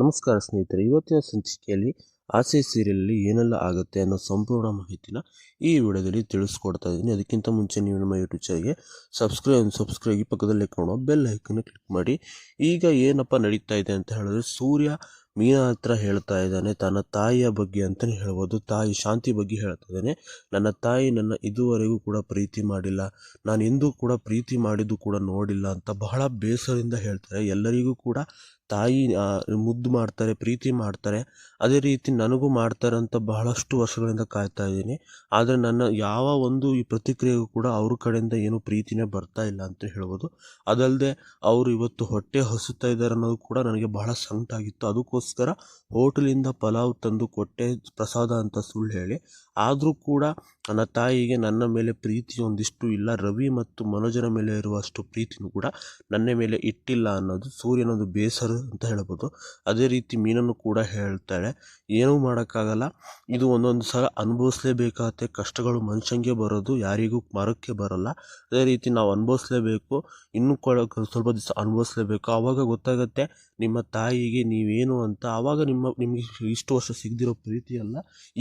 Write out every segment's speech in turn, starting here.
ನಮಸ್ಕಾರ ಸ್ನೇಹಿತರೆ, ಇವತ್ತಿನ ಸಂಚಿಕೆಯಲ್ಲಿ ಆಸೆ ಸೀರಿಯಲಲ್ಲಿ ಏನೆಲ್ಲ ಆಗುತ್ತೆ ಅನ್ನೋ ಸಂಪೂರ್ಣ ಮಾಹಿತಿನ ಈ ವಿಡಿಯೋದಲ್ಲಿ ತಿಳಿಸ್ಕೊಡ್ತಾ ಇದ್ದೀನಿ. ಅದಕ್ಕಿಂತ ಮುಂಚೆ ನೀವು ನಮ್ಮ ಯೂಟ್ಯೂಬ್ ಚಾನಲ್ಗೆ ಸಬ್ಸ್ಕ್ರೈಬ್ ಸಬ್ಸ್ಕ್ರೈಬ್ ಪಕ್ಕದಲ್ಲಿ ಕಾಣೋ ಬೆಲ್ ಐಕನ್ ಕ್ಲಿಕ್ ಮಾಡಿ. ಈಗ ಏನಪ್ಪ ನಡೀತಾ ಇದೆ ಅಂತ ಹೇಳಿದ್ರೆ, ಸೂರ್ಯ ಮೀನಾ ಹತ್ರ ಹೇಳ್ತಾ ಇದ್ದಾನೆ. ತನ್ನ ತಾಯಿಯ ಬಗ್ಗೆ ಅಂತಲೇ ಹೇಳ್ಬೋದು. ತಾಯಿ ಶಾಂತಿ ಬಗ್ಗೆ ಹೇಳ್ತಾ ಇದ್ದಾನೆ. ನನ್ನ ತಾಯಿ ನನ್ನ ಇದುವರೆಗೂ ಕೂಡ ಪ್ರೀತಿ ಮಾಡಿಲ್ಲ. ನಾನು ಎಂದೂ ಕೂಡ ಪ್ರೀತಿ ಮಾಡಿದ್ದು ಕೂಡ ನೋಡಿಲ್ಲ ಅಂತ ಬಹಳ ಬೇಸರದಿಂದ ಹೇಳ್ತಾರೆ. ಎಲ್ಲರಿಗೂ ಕೂಡ ತಾಯಿ ಮುದ್ದು ಮಾಡ್ತಾರೆ, ಪ್ರೀತಿ ಮಾಡ್ತಾರೆ. ಅದೇ ರೀತಿ ನನಗೂ ಮಾಡ್ತಾರೆ ಅಂತ ಬಹಳಷ್ಟು ವರ್ಷಗಳಿಂದ ಕಾಯ್ತಾ ಇದ್ದೀನಿ. ಆದರೆ ನನ್ನ ಯಾವ ಒಂದು ಈ ಪ್ರತಿಕ್ರಿಯೆಗೂ ಕೂಡ ಅವ್ರ ಕಡೆಯಿಂದ ಏನು ಪ್ರೀತಿನೇ ಬರ್ತಾ ಇಲ್ಲ ಅಂತ ಹೇಳ್ಬೋದು. ಅದಲ್ಲದೆ ಅವರು ಇವತ್ತು ಹೊಟ್ಟೆ ಹಸುತ್ತಾ ಇದ್ದಾರೆ ಅನ್ನೋದು ಕೂಡ ನನಗೆ ಬಹಳ ಸಂಕಟ ಆಗಿತ್ತು. ಅದಕ್ಕೋಸ್ಕರ ಹೋಟೆಲಿಂದ ಪಲಾವ್ ತಂದು ಕೊಟ್ಟೆ ಪ್ರಸಾದ ಅಂತ ಸುಳ್ಳು ಹೇಳಿ. ಆದರೂ ಕೂಡ ನನ್ನ ತಾಯಿಗೆ ನನ್ನ ಮೇಲೆ ಪ್ರೀತಿ ಒಂದಿಷ್ಟು ಇಲ್ಲ, ರವಿ ಮತ್ತು ಮನೋಜನ ಮೇಲೆ ಇರುವಷ್ಟು ಪ್ರೀತಿನೂ ಕೂಡ ನನ್ನ ಮೇಲೆ ಇಟ್ಟಿಲ್ಲ ಅನ್ನೋದು ಸೂರ್ಯನೊಂದು ಬೇಸರ ಅಂತ ಹೇಳ್ಬೋದು. ಅದೇ ರೀತಿ ಮೀನನ್ನು ಕೂಡ ಹೇಳ್ತಾಳೆ, ಏನೂ ಮಾಡೋಕ್ಕಾಗಲ್ಲ, ಇದು ಒಂದೊಂದು ಸಲ ಅನುಭವಿಸ್ಲೇಬೇಕಾಗತ್ತೆ, ಕಷ್ಟಗಳು ಮನುಷ್ಯಂಗೆ ಬರೋದು, ಯಾರಿಗೂ ಮರಕ್ಕೆ ಬರಲ್ಲ. ಅದೇ ರೀತಿ ನಾವು ಅನುಭವಿಸ್ಲೇಬೇಕು, ಇನ್ನೂ ಸ್ವಲ್ಪ ದಿವಸ ಅನುಭವಿಸ್ಲೇಬೇಕು, ಆವಾಗ ಗೊತ್ತಾಗುತ್ತೆ ನಿಮ್ಮ ತಾಯಿಗೆ ನೀವೇನು ಅಂತ, ಆವಾಗ ನಿಮ್ಮ, ನಿಮಗೆ ಇಷ್ಟು ವರ್ಷ ಸಿಗದಿರೋ ಪ್ರೀತಿ ಎಲ್ಲ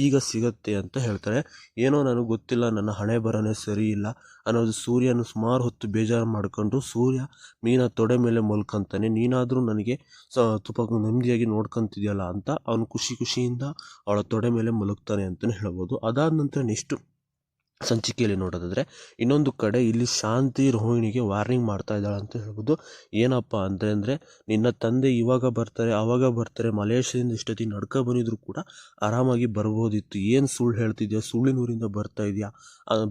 ಈಗ ಸಿಗತ್ತೆ ಅಂತ ಹೇಳ್ತಾರೆ, ಏನೋ ನನಗೆ ಗೊತ್ತಿಲ್ಲ, ನನ್ನ ಹಣೆ ಬರನೇ ಸರಿ ಇಲ್ಲ ಅನ್ನೋದು ಸೂರ್ಯನ ಸುಮಾರು ಹೊತ್ತು ಬೇಜಾರು ಮಾಡ್ಕೊಂಡು, ಸೂರ್ಯ ಮೀನ ತೊಡೆ ಮೇಲೆ ಮಲ್ಕೊಂತಾನೆ, ನೀನಾದರೂ ನನಗೆ ಸ, ತುಪ್ಪ ನೆಮ್ಮದಿಯಾಗಿ ನೋಡ್ಕೊಂತಿದ್ಯಲ್ಲ ಅಂತ ಅವನು ಖುಷಿ ಖುಷಿಯಿಂದ ಅವಳ ತೊಡೆ ಮೇಲೆ ಮಲಗ್ತಾನೆ ಅಂತಲೇ ಹೇಳ್ಬೋದು. ಅದಾದ ನಂತರ ನೆಕ್ಸ್ಟು ಸಂಚಿಕೆಯಲ್ಲಿ ನೋಡೋದಾದರೆ, ಇನ್ನೊಂದು ಕಡೆ ಇಲ್ಲಿ ಶಾಂತಿ ರೋಹಿಣಿಗೆ ವಾರ್ನಿಂಗ್ ಮಾಡ್ತಾ ಇದ್ದಾಳೆ ಅಂತ ಹೇಳ್ಬೋದು. ಏನಪ್ಪ ಅಂದರೆ ಅಂದರೆ ನಿನ್ನ ತಂದೆ ಇವಾಗ ಬರ್ತಾರೆ ಆವಾಗ ಬರ್ತಾರೆ, ಮಲೇಷ್ಯಾದಿಂದ ಇಷ್ಟೊತ್ತಿಗೆ ನಡ್ಕೊ ಬಂದಿದ್ರು ಕೂಡ ಆರಾಮಾಗಿ ಬರ್ಬೋದಿತ್ತು. ಏನು ಸುಳ್ಳು ಹೇಳ್ತಿದ್ಯಾ? ಸುಳ್ಳಿನೂರಿಂದ ಬರ್ತಾ ಇದೆಯಾ?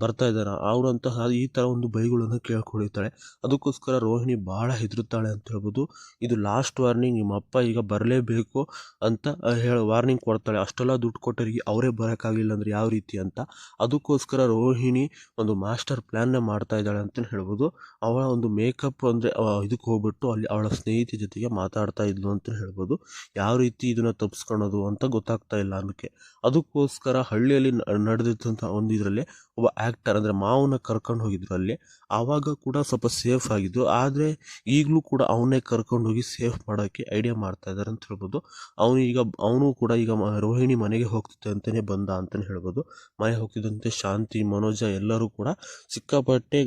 ಬರ್ತಾ ಇದ್ದಾರ? ಅಂತಹ ಈ ಥರ ಒಂದು ಬೈಗಳನ್ನು ಕೇಳ್ಕೊಳಿತಾಳೆ. ಅದಕ್ಕೋಸ್ಕರ ರೋಹಿಣಿ ಭಾಳ ಹೆದರುತ್ತಾಳೆ ಅಂತ ಹೇಳ್ಬೋದು. ಇದು ಲಾಸ್ಟ್ ವಾರ್ನಿಂಗ್ ನಿಮ್ಮ ಅಪ್ಪ ಈಗ ಬರಲೇಬೇಕು ಅಂತ ಹೇಳಿ ವಾರ್ನಿಂಗ್ ಕೊಡ್ತಾಳೆ. ಅಷ್ಟೆಲ್ಲ ದುಡ್ಡು ಕೊಟ್ಟರಿಗೆ ಅವರೇ ಬರೋಕ್ಕಾಗಲಿಲ್ಲ ಅಂದರೆ ಯಾವ ರೀತಿ ಅಂತ. ಅದಕ್ಕೋಸ್ಕರ ರೋಹಿಣಿ ಒಂದು ಮಾಸ್ಟರ್ ಪ್ಲ್ಯಾನ್ನ ಮಾಡ್ತಾ ಇದ್ದಾಳೆ ಅಂತಲೇ ಹೇಳ್ಬೋದು. ಅವಳ ಒಂದು ಮೇಕಪ್ ಅಂದರೆ ಇದಕ್ಕೆ ಹೋಗ್ಬಿಟ್ಟು ಅಲ್ಲಿ ಅವಳ ಸ್ನೇಹಿತೆ ಜೊತೆಗೆ ಮಾತಾಡ್ತಾ ಇದ್ಲು ಅಂತ ಹೇಳ್ಬೋದು. ಯಾವ ರೀತಿ ಇದನ್ನು ತಪ್ಪಿಸ್ಕೊಳೋದು ಅಂತ ಗೊತ್ತಾಗ್ತಾ ಇಲ್ಲ ಅನ್ನೋಕ್ಕೆ. ಅದಕ್ಕೋಸ್ಕರ ಹಳ್ಳಿಯಲ್ಲಿ ನಡೆದಿದ್ದಂಥ ಒಂದು ಇದರಲ್ಲಿ ಒಬ್ಬ ಆ್ಯಕ್ಟರ್ ಅಂದರೆ ಮಾವನ ಕರ್ಕೊಂಡು ಹೋಗಿದ್ರು ಅಲ್ಲಿ. ಆವಾಗ ಕೂಡ ಸ್ವಲ್ಪ ಸೇಫ್ ಆಗಿದ್ದು, ಆದರೆ ಈಗಲೂ ಕೂಡ ಅವನ್ನೇ ಕರ್ಕೊಂಡು ಹೋಗಿ ಸೇಫ್ ಮಾಡೋಕ್ಕೆ ಐಡಿಯಾ ಮಾಡ್ತಾ ಇದ್ದಾರೆ ಅಂತ ಹೇಳ್ಬೋದು. ಅವನು ಈಗ, ಅವನು ಕೂಡ ಈಗ ರೋಹಿಣಿ ಮನೆಗೆ ಹೋಗ್ತಿದ್ದೆ ಅಂತಲೇ ಬಂದ ಅಂತಲೇ ಹೇಳ್ಬೋದು. ಮನೆ ಹೋಗ್ತಿದ್ದಂತೆ ಶಾಂತಿ ಮನೋಜ ಎಲ್ಲರೂ ಕೂಡ ಸಿಕ್ಕಾಪಟ್ಟೆ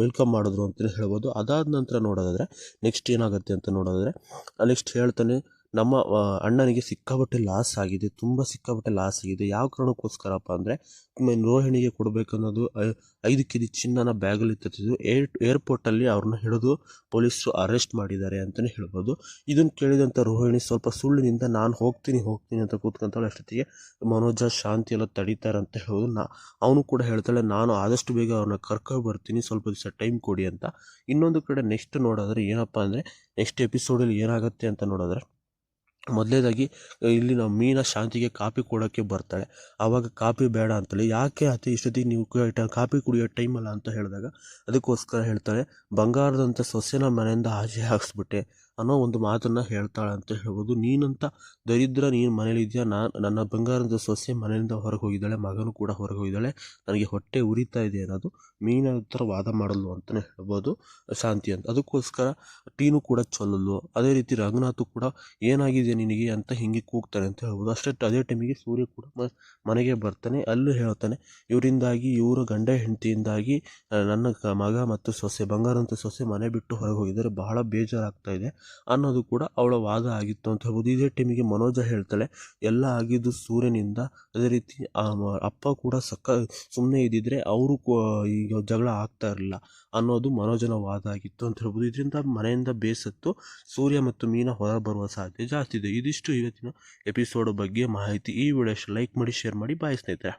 ವೆಲ್ಕಮ್ ಮಾಡಿದ್ರು ಅಂತಲೇ ಹೇಳ್ಬೋದು. ಅದಾದ ನಂತರ ನೋಡೋದಾದರೆ ನೆಕ್ಸ್ಟ್ ಏನಾಗುತ್ತೆ ಅಂತ ನೋಡೋದಾದರೆ ನೆಕ್ಸ್ಟ್ ಹೇಳ್ತಾನೆ ನಮ್ಮ ಅಣ್ಣನಿಗೆ ಸಿಕ್ಕಾಪಟ್ಟೆ ಲಾಸ್ ಆಗಿದೆ, ತುಂಬ ಸಿಕ್ಕಾಪಟ್ಟೆ ಲಾಸ್ ಆಗಿದೆ. ಯಾವ ಕಾರಣಕ್ಕೋಸ್ಕರಪ್ಪ ಅಂದರೆ ರೋಹಿಣಿಗೆ ಕೊಡಬೇಕನ್ನೋದು ಐದು ಕೆ ಜಿ ಚಿನ್ನನ ಬ್ಯಾಗಲ್ಲಿ ತತ್ತಿದ್ದು ಏರ್ ಏರ್ಪೋರ್ಟಲ್ಲಿ ಅವ್ರನ್ನ ಹಿಡಿದು ಪೊಲೀಸರು ಅರೆಸ್ಟ್ ಮಾಡಿದ್ದಾರೆ ಅಂತಲೇ ಹೇಳ್ಬೋದು. ಇದನ್ನು ಕೇಳಿದಂಥ ರೋಹಿಣಿ, ಸ್ವಲ್ಪ ಸುಳ್ಳಿನಿಂದ ನಾನು ಹೋಗ್ತೀನಿ ಹೋಗ್ತೀನಿ ಅಂತ ಕೂತ್ಕೊಂತಾಳೆ. ಅಷ್ಟೊತ್ತಿಗೆ ಮನೋಜ, ಶಾಂತಿ ಎಲ್ಲ ತಡೀತಾರೆ ಅಂತ ಹೇಳ್ಬೋದು. ನಾ, ಅವನು ಕೂಡ ಹೇಳ್ತಾಳೆ, ನಾನು ಆದಷ್ಟು ಬೇಗ ಅವ್ರನ್ನ ಕರ್ಕೊಂಡು ಬರ್ತೀನಿ, ಸ್ವಲ್ಪ ದಿವಸ ಟೈಮ್ ಕೊಡಿ ಅಂತ. ಇನ್ನೊಂದು ಕಡೆ ನೆಕ್ಸ್ಟ್ ನೋಡೋದ್ರೆ ಏನಪ್ಪ ಅಂದರೆ ನೆಕ್ಸ್ಟ್ ಎಪಿಸೋಡಲ್ಲಿ ಏನಾಗುತ್ತೆ ಅಂತ ನೋಡಿದ್ರೆ ಮೊದಲೇದಾಗಿ, ಇಲ್ಲಿ ನಾವು ಮೀನ ಶಾಂತಿಗೆ ಕಾಪಿ ಕೊಡೋಕ್ಕೆ ಬರ್ತಾಳೆ. ಆವಾಗ ಕಾಪಿ ಬೇಡ ಅಂತೇಳಿ. ಯಾಕೆ ಅತಿ ಇಷ್ಟೊತ್ತಿಗೆ ನೀವು ಕಾಪಿ ಕುಡಿಯೋ ಟೈಮಲ್ಲ ಅಂತ ಹೇಳಿದಾಗ, ಅದಕ್ಕೋಸ್ಕರ ಹೇಳ್ತಾಳೆ ಬಂಗಾರದಂಥ ಸೊಸೆನ ಮನೆಯಿಂದ ಆಚೆ ಹಾಕ್ಸ್ಬಿಟ್ಟೆ. ಅನ್ನೋ ಒಂದು ಮಾತನ್ನು ಹೇಳ್ತಾಳೆ ಅಂತ ಹೇಳ್ಬೋದು. ನೀನಂತ ದರಿದ್ರ ನೀನು ಮನೇಲಿದ್ಯಾ? ನಾನು ನನ್ನ ಬಂಗಾರದ ಸೊಸೆ ಮನೆಯಿಂದ ಹೊರಗೆ ಹೋಗಿದ್ದಾಳೆ, ಮಗನೂ ಕೂಡ ಹೊರಗೆ ಹೋಗಿದ್ದಾಳೆ. ನನಗೆ ಹೊಟ್ಟೆ ಉರಿತಾ ಇದೆ ಅನ್ನೋದು ಮೀನ ಥರ ವಾದ ಮಾಡಲು ಅಂತಲೇ ಹೇಳ್ಬೋದು. ಶಾಂತಿ ಅಂತ. ಅದಕ್ಕೋಸ್ಕರ ಟೀನು ಕೂಡ ಚೊಲ್ಲಲು. ಅದೇ ರೀತಿ ರಂಗನಾಥು ಕೂಡ ಏನಾಗಿದೆ ನಿನಗೆ ಅಂತ ಹಿಂಗೆ ಕೂಗ್ತಾನೆ ಅಂತ ಹೇಳ್ಬೋದು. ಅಷ್ಟೇ ಅದೇ ಟೈಮಿಗೆ ಸೂರ್ಯ ಕೂಡ ಮನೆಗೆ ಬರ್ತಾನೆ, ಅಲ್ಲೂ ಹೇಳ್ತಾನೆ, ಇವರಿಂದಾಗಿ ಇವರು ಗಂಡ ಹೆಂಡತಿಯಿಂದಾಗಿ ನನ್ನ ಮಗ ಮತ್ತು ಸೊಸೆ, ಬಂಗಾರಂತ ಸೊಸೆ ಮನೆ ಬಿಟ್ಟು ಹೊರಗೆ ಹೋಗಿದ್ದಾರೆ. ಬಹಳ ಬೇಜಾರಾಗ್ತಾ ಇದೆ. ಅನ್ನೋದು ಕೂಡ ಅವಳ ವಾದ ಆಗಿತ್ತು ಅಂತ ಹೇಳ್ಬೋದು. ಇದೇ ಟೈಮಿಗೆ ಮನೋಜ ಹೇಳ್ತಾಳೆ, ಎಲ್ಲ ಆಗಿದ್ದು ಸೂರ್ಯನಿಂದ ಅದೇ ರೀತಿ ಅಪ್ಪ ಕೂಡ ಸಕ್ಕ ಸುಮ್ಮನೆ ಇದ್ದಿದ್ರೆ ಅವರು ಈಗ ಜಗಳ ಆಗ್ತಾ ಇರಲಿಲ್ಲ ಅನ್ನೋದು ಮನೋಜನ ವಾದ ಆಗಿತ್ತು ಅಂತ ಹೇಳ್ಬೋದು. ಇದರಿಂದ ಮನೆಯಿಂದ ಬೇಸತ್ತು ಸೂರ್ಯ ಮತ್ತು ಮೀನ ಹೊರ ಬರುವ ಸಾಧ್ಯತೆ ಜಾಸ್ತಿ ಇದೆ. ಇದಿಷ್ಟು ಇವತ್ತಿನ ಎಪಿಸೋಡ್ ಬಗ್ಗೆ ಮಾಹಿತಿ ಈ ವಿಡಿಯೋ ಲೈಕ್ ಮಾಡಿ, ಶೇರ್ ಮಾಡಿ. ಬಾಯ್ ಸ್ನೇಹಿತರೆ.